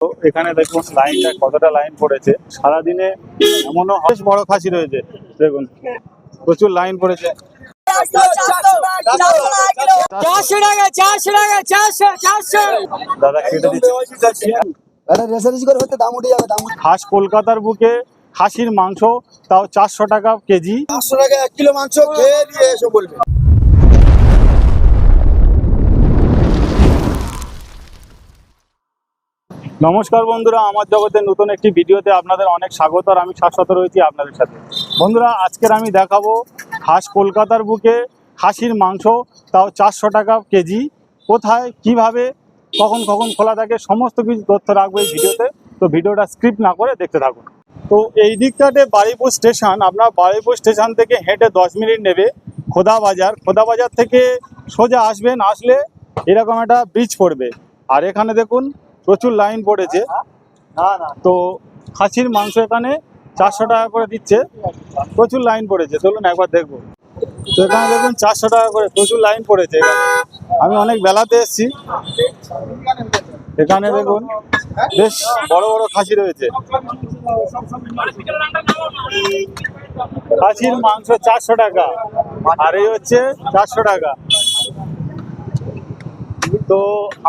তো এখানে দেখুন লাইনটা কতটা লাইন পড়েছে। সারাদিনে এমনও বেশ বড় খাসি রয়েছে। দেখুন প্রচুর লাইন পড়েছে। চারশো চারশো চারশো চারশো দাদা কেটে দিচ্ছে খাস কলকাতার বুকে খাসির মাংস তাও চারশো টাকা কেজি। পাঁচশো টাকা এক কিলো মাংস খেয়ে দিয়ে এসে বলবে। নমস্কার বন্ধুরা, আমার জগতের নতুন একটি ভিডিওতে আপনাদের অনেক স্বাগত আর আমি শাশ্বত রয়েছি আপনাদের সাথে। বন্ধুরা, আজকের আমি দেখাবো খাস কলকাতার বুকে খাসির মাংস, তাও চারশো টাকা কেজি। কোথায়, কীভাবে, কখন কখন খোলা থাকে, সমস্ত কিছু তথ্য রাখব এই ভিডিওতে। তো ভিডিওটা স্ক্রিপ্ট না করে দেখতে থাকুন। তো এই দিকটাতে বারুইপুর স্টেশন, আপনার বারুইপুর স্টেশন থেকে হেঁটে দশ মিনিট নেবে খোদা বাজার। খোদা বাজার থেকে সোজা আসবেন, আসলে এরকম একটা ব্রিজ পড়বে। আর এখানে দেখুন প্রচুর লাইন পড়েছে। তো খাসির মাংস এখানে চারশো টাকা করে দিচ্ছে। প্রচুর লাইন পড়েছে। চলুন একবার দেখব। তো এখানে দেখুন চারশো টাকা করে প্রচুর লাইন পড়েছে এখানে। আমি অনেক বেলাতে এসেছি। এখানে দেখুন বেশ বড় বড় খাসি রয়েছে। খাসির মাংস চারশো টাকা। আর এই হচ্ছে চারশো টাকা। তো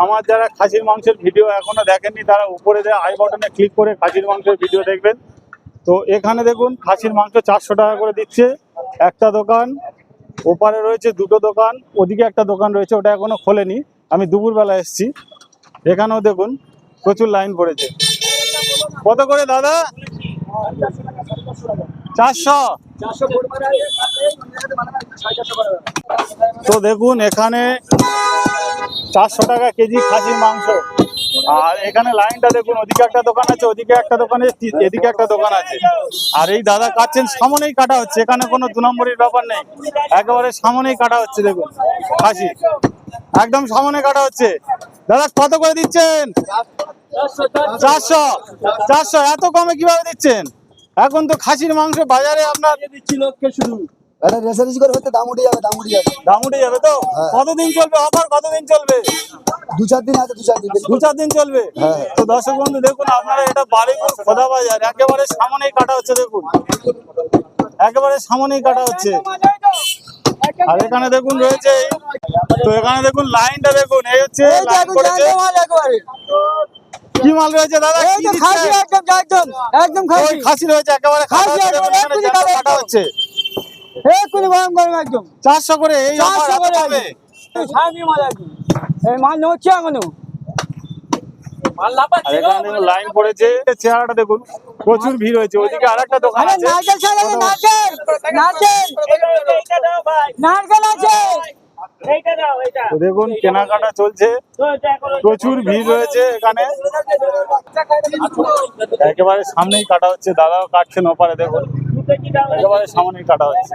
আমার যারা খাসির মাংসের ভিডিও এখনও দেখেননি, তারা উপরে দেওয়া আই বটনে ক্লিক করে খাসির মাংসের ভিডিও দেখবেন। তো এখানে দেখুন, খাসির মাংস চারশো টাকা করে দিচ্ছে। একটা দোকান, ওপারে রয়েছে দুটো দোকান, ওদিকে একটা দোকান রয়েছে, ওটা এখনও খোলেনি। আমি দুপুরবেলা এসেছি। এখানেও দেখুন, প্রচুর লাইন পড়েছে। কত করে দাদা? চারশো। তো দেখুন, এখানে চারশো টাকা কেজি খাসির মাংস। আর এখানে লাইনটা দেখুন, ওদিকে একটা দোকান আছে, ওদিকে একটা দোকান আছে এদিকে একটা দোকান আছে। আর এই দাদা কাটছেন, সামনেই কাটা হচ্ছে, এখানে কোনো দু নম্বরের ব্যাপার নেই। একেবারে সামনেই কাটা হচ্ছে, দেখুন, খাসি। একদম সামনে কাটা হচ্ছে। দাদা, কত করে দিচ্ছেন? চারশো চারশো। এত কমে কীভাবে দিচ্ছেন? এখন তো খাসির মাংস বাজারে আপনার দিচ্ছি লোককে শুধু এটা রেসারেসি করে হতে দাম উঠে যাবে দাম উঠে যাবে। দাম উঠে যাবে তো? হ্যাঁ। কতদিন চলবে? অফার কতদিন চলবে? দু চার দিন আছে দু চার দিন। দু চার দিন চলবে? হ্যাঁ। তো দর্শক বন্ধু দেখুন আপনারা এটা খোদা বাজার একেবারে সামনেই কাটা হচ্ছে দেখুন। একেবারে সামনেই কাটা হচ্ছে। আর এখানে দেখুন রয়েছে তো এখানে দেখুন লাইনটা দেখুন এই হচ্ছে কি মাল রয়েছে দাদা? কি খাসি একদম একদম একদম খাসি। রয়েছে একেবারে কাটা হচ্ছে, গরম গরম একদম চারশো করে এই চারশো করে? মাল এই মাল নড়ছে এখনও আর লাইন পড়েছে চেহারাটা দেখুন প্রচুর ভিড় হয়েছে ওইদিকে আরেকটা দোকান আছে নারকেল আছে দেখুন কেনাকাটা চলছে প্রচুর ভিড় রয়েছে এখানে একেবারে সামনেই কাটা হচ্ছে দাদাও কাটছেন ওপারে দেখুন সামনেই কাটা হচ্ছে।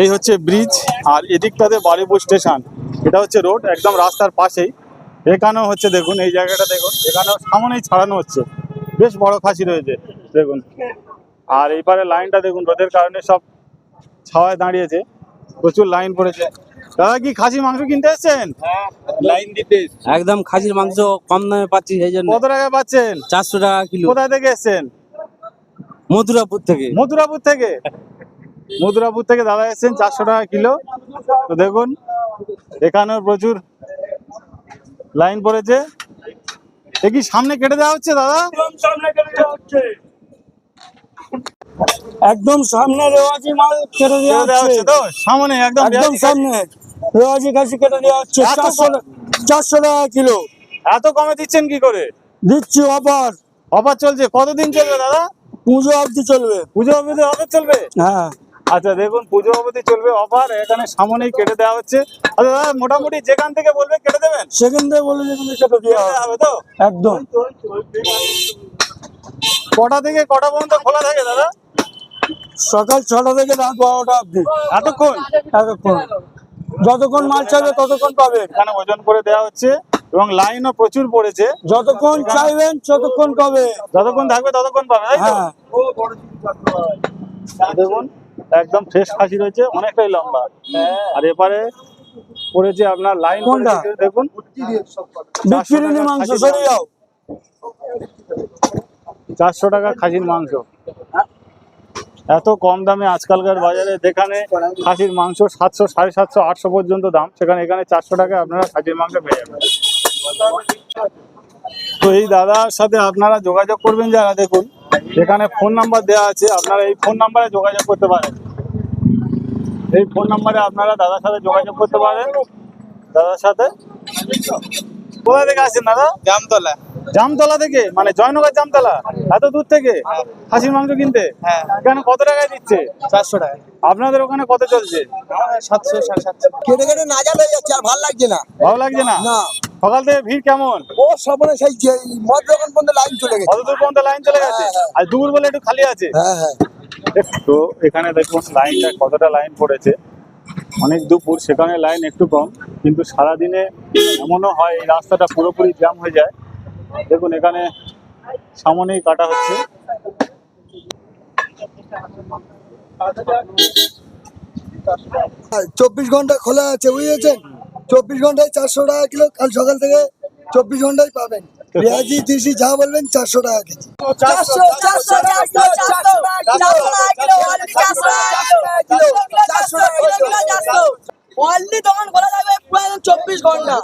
এই হচ্ছে ব্রিজ, আর এদিকটাতে বারুইপুর স্টেশন। এটা হচ্ছে রোড, একদম রাস্তার পাশেই। এখানেও হচ্ছে দেখুন, এই জায়গাটা দেখুন, এখানেও সামনেই ছাড়ানো হচ্ছে। বেশ বড় খাসি রয়েছে, দেখুন। আর এইপারে লাইনটা দেখুন, রোদের কারণে সব ছাওয়ায় দাঁড়িয়েছে, প্রচুর লাইন পড়েছে। দাদা কি খাসি মাংস কিনতে এসছেন? লাইন দিতে একদম খাসির মাংস কম দামে পাচ্ছি সেই জন্য। কত টাকা পাচ্ছেন? চারশো টাকা কিলো। কোথায় থেকে এসছেন? মথুরাপুর থেকে। মথুরাপুর থেকে? মথুরাপুর থেকে দাদা এসছেন চারশো টাকা কিলো। তো দেখুন এখানেও প্রচুর লাইন পড়েছে। এ কি সামনে কেটে দেওয়া হচ্ছে দাদা? একদম সামনে রেওয়াজি মাল কেটে কেটে দেওয়া হচ্ছে। তো? সামনে একদম একদম সামনে। রেওয়াজি খাসি কেটে দেওয়া হচ্ছে চারশো চারশো টাকা কিলো। এত কমে দিচ্ছেন কি করে? দিচ্ছি অফার। অফার চলছে। কতদিন চলবে দাদা? পুজো অবধি চলবে। পুজো অবধি অফার চলবে? হ্যাঁ। আচ্ছা দেখুন পুজো অবধি চলবে অফার। এখানে সামনেই কেটে দেওয়া হচ্ছে। আচ্ছা দাদা মোটামুটি যেখান থেকে বলবে কেটে দেবেন? সেখান থেকে বলে যে তুমি কেটে দেওয়া। হবে তো? একদম। কটা থেকে কটা পর্যন্ত খোলা থাকে দাদা? সকাল ছটা থেকে রাত বারোটা অবধি। এতক্ষণ? এতক্ষণ। যতক্ষণ মাল চাইবে ততক্ষণ পাবে এখানে ওজন করে দেওয়া হচ্ছে এবং লাইনও প্রচুর পড়েছে। যতক্ষণ চাইবেন ততক্ষণ পাবে। যতক্ষণ থাকবে ততক্ষণ পাবে তাই তো? হ্যাঁ। দেখুন একদম ফ্রেশ খাসি রয়েছে অনেকটাই লম্বা। আর এপারে পড়েছে আপনার লাইন কোনটা? দেখুন। বিক্রি মাংস সরে যাও চারশো টাকা খাসির মাংস। এত কম দামে আজকালকার বাজারে যেখানে খাসির মাংস সাতশো, সাড়ে সাতশো, আটশো পর্যন্ত দাম, সেখানে এখানে চারশো টাকায় আপনারা খাসির মাংস পেয়ে যাবেন। তো এই দাদার সাথে আপনারা যোগাযোগ করবেন যারা, দেখুন, এখানে ফোন নাম্বার দেওয়া আছে, আপনারা এই ফোন নাম্বারে যোগাযোগ করতে পারেন। এই ফোন নাম্বারে আপনারা দাদার সাথে যোগাযোগ করতে পারেন। দাদার সাথে। কোথা থেকে আসছেন দাদা? জামতলা। জামতলা থেকে? মানে জয়নগর জামতলা? এত দূর থেকে? খাসির মাংস কিনতে? হ্যাঁ। এখানে কত টাকায় দিচ্ছে চারশো টাকা আপনাদের ওখানে কত চলছে? সাতশো সাড়ে সাতশো। কেটে কেটে হয়ে যাচ্ছে আর ভালো লাগছে না। ভালো লাগছে না? না। সকাল থেকে ভিড় কেমন? ও সপনে সেই মদ দোকান পর্যন্ত লাইন চলে গেছে। কত দূর পর্যন্ত লাইন চলে গেছে? আর দুপুর বলে একটু খালি আছে? হ্যাঁ হ্যাঁ। তো এখানে দেখুন লাইনটা কতটা লাইন পড়েছে। অনেক দুপুর সেখানে লাইন একটু কম কিন্তু সারাদিনে এমনও হয় এই রাস্তাটা পুরোপুরি জ্যাম হয়ে যায়। দেখুন এখানে সামনেই কাটা হচ্ছে চব্বিশ ঘণ্টা খোলা আছে বুঝেছেন চব্বিশ ঘন্টায় চারশো টাকা কিলো কাল সকাল থেকে চব্বিশ ঘন্টায় পাবেন পেঁয়াজি তিসি যা বলবেন চারশো টাকা কেজি অনলি খোলা চব্বিশ ঘণ্টা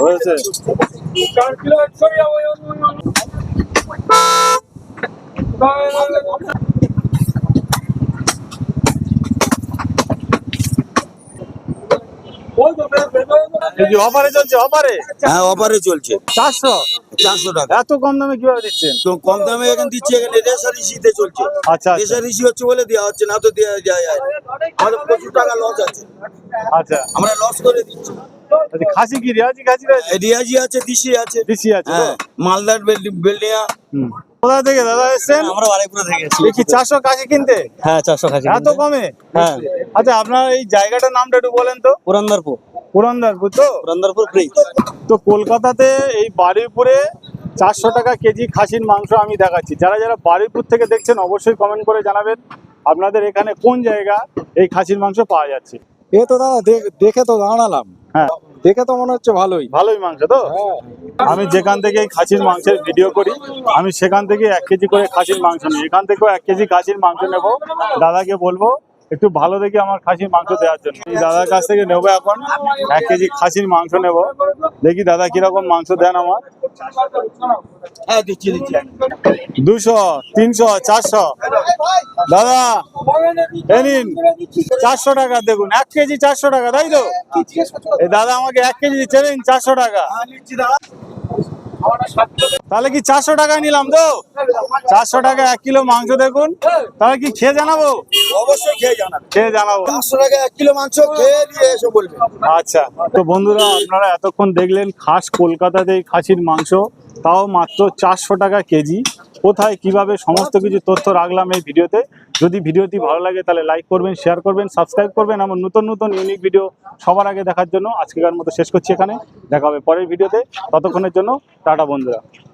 হয়েছে? অফারে চলছে অফারে হ্যাঁ অফারে চলছে। চারশো? চারশো টাকা। এত কম দামে কীভাবে দিচ্ছেন? তো কম দামে এখানে দিচ্ছে এখানে রেশারিসিতে চলছে। আচ্ছা আচ্ছা। রেশারিসি হচ্ছে বলে দেওয়া হচ্ছে না তো দেওয়া যায় আমাদের প্রচুর টাকা লস আছে। আচ্ছা। আমরা লস করে দিচ্ছি। আচ্ছা, খাসি কি রেওয়াজি খাসি রয়েছে? রিয়াজি আছে দিশি আছে। দিশি আছে হ্যাঁ মালদার বেলডিয়া। কোথা থেকে দাদা এসছেন? আমরা বারাইপুরে থেকে কি চারশো কিনতে? হ্যাঁ চারশো খাসি এত কমে? হ্যাঁ। আচ্ছা আপনার এই জায়গাটার নামটা একটু বলেন তো। পুরন্দরপুর। পুরন্দরপুর তো? পুরন্দরপুর ব্রিজ তো কলকাতাতে এই বারুইপুরে চারশো টাকা কেজি খাসির মাংস আমি দেখাচ্ছি। যারা যারা বারুইপুর থেকে দেখছেন অবশ্যই কমেন্ট করে জানাবেন আপনাদের এখানে কোন জায়গা এই খাসির মাংস পাওয়া যাচ্ছে। এ তো দাদা দেখ- দেখে তো দাঁড়ালাম হ্যাঁ। দেখে তো মনে হচ্ছে ভালোই। ভালোই মাংস তো? আমি যেখান থেকে এই খাসির মাংসের ভিডিও করি আমি সেখান থেকে এক কেজি করে খাসির মাংস নিই। এখান থেকেও এক কেজি খাসির মাংস নেব। দাদাকে বলব একটু ভালো দেখে আমার খাসির মাংস দেওয়ার জন্য। এই দাদার কাছ থেকে নেব এখন। এক কেজি খাসির মাংস নেব। দেখি দাদা কীরকম মাংস দেন আমার। হ্যাঁ দুশো তিনশো চারশো। দাদা এ নিন চারশো টাকা দেখুন। এক কেজি চারশো টাকা তাই তো? এই দাদা আমাকে এক কেজি দিচ্ছে নিন চারশো টাকা। তাহলে কি চারশো টাকা নিলাম তো? চারশো টাকা এক কিলো মাংস দেখুন। তাহলে কি খেয়ে জানাব? অবশ্যই খেয়ে জানাবে। খেয়ে জানাব। চারশো টাকা এক কিলো মাংস খেয়ে দিয়ে এসে বলবেন আচ্ছা তো বন্ধুরা আপনারা এতক্ষণ দেখলেন খাস কলকাতাতে এই খাসির মাংস তাও মাত্র চারশো টাকা কেজি। কোথায় কীভাবে সমস্ত কিছু তথ্য রাখলাম এই ভিডিওতে। যদি ভিডিওটি ভালো লাগে তাহলে লাইক করবেন শেয়ার করবেন সাবস্ক্রাইব করবেন। এমন নতুন নতুন ইউনিক ভিডিও সবার আগে দেখার জন্য আজকেকার মতো শেষ করছি এখানে। দেখা হবে পরের ভিডিওতে। ততক্ষণের জন্য টাটা বন্ধুরা।